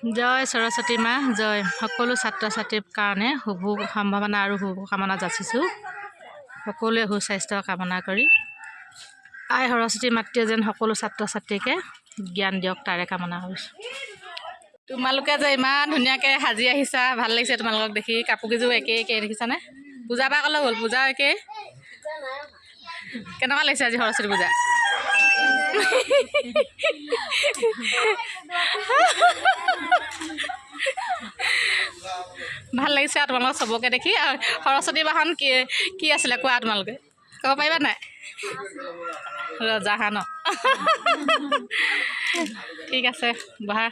জয় সৰস্বতী মা জয়। সকলো ছাত্ৰ ছাত্ৰীৰ কাৰণে শুভ সম্ভাৱনা আৰু শুভকামনা যাচিছোঁ। সকলোৱে সুস্বাস্থ্য কামনা কৰি। আই সৰস্বতী মাতৃয়ে যেন সকলো ছাত্ৰ ছাত্ৰীকে জ্ঞান দিয়ক তাৰে কামনা কৰিছোঁ। তোমালোকে যে ইমান ধুনীয়াকৈ সাজি আহিছা ভাল লাগিছে তোমালোকক দেখি। কাপোৰ কেইযোৰ একেই একেই দেখিছানে? পূজা পৰা ক'লে হ'ল? পূজাও একেই কেনেকুৱা লাগিছে আজি সৰস্বতী পূজা? ভাল লাগিছে আৰু তোমালোকক চবকে দেখি। আৰু সৰস্বতী বাহন কি কি আছিলে কোৱা তোমালোকে? ক'ব পাৰিবা নাই? ৰজাহান ঠিক আছে বহা।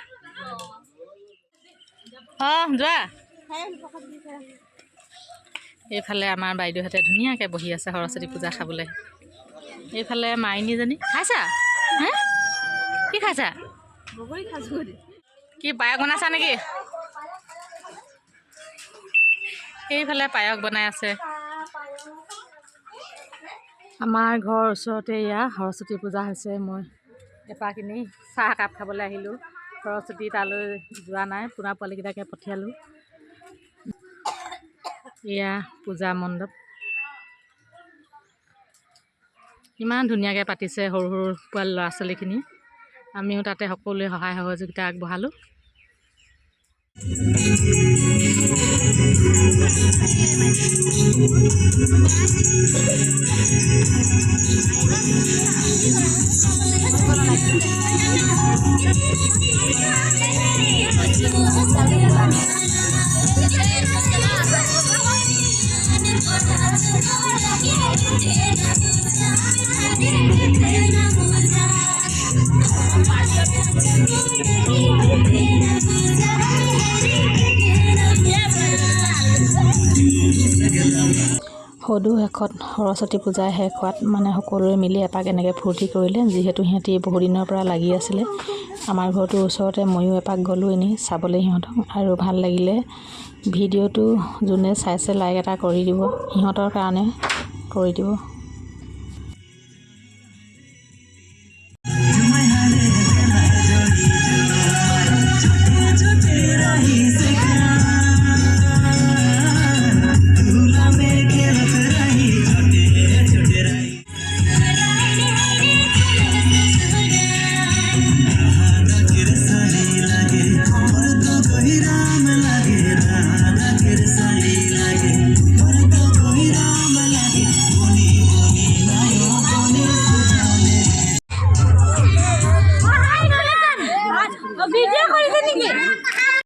অঁ যোৱা। এইফালে আমাৰ বাইদেউহঁতে ধুনীয়াকৈ বহি আছে সৰস্বতী পূজা খাবলৈ। এইফালে মাইনীজনী। খাইছা? হে কি খাইছা? কি পায়স বনাইছা নেকি? সেইফালে পায়স বনাই আছে। আমাৰ ঘৰৰ ওচৰতে এয়া সৰস্বতী পূজা হৈছে মই এপাক এনেই চাহ একাপ খাবলৈ আহিলোঁ। সৰস্বতী তালৈ যোৱা নাই পোনা পোৱালিকেইটাকে পঠিয়ালোঁ। এয়া পূজা মণ্ডপ। ইমান ধুনীয়াকৈ পাতিছে সৰু সৰু পোৱালি ল'ৰা ছোৱালীখিনি। আমিও তাতে সকলোৱে সহায় সহযোগিতা আগবঢ়ালোঁ। সদু শেষত সৰস্বতী পূজা শেষ হোৱাত মানে সকলোৱে মিলি এপাক এনেকৈ ফূৰ্তি কৰিলে যিহেতু সিহঁতি বহুদিনৰ পৰা লাগি আছিলে। আমাৰ ঘৰটোৰ ওচৰতে ময়ো এপাক গ'লোঁ এনেই চাবলৈ সিহঁতক আৰু ভাল লাগিলে। ভিডিঅ'টো যোনে চাইছে লাইক এটা কৰি দিব। সিহঁতৰ কাৰণে কৰি দিব। 你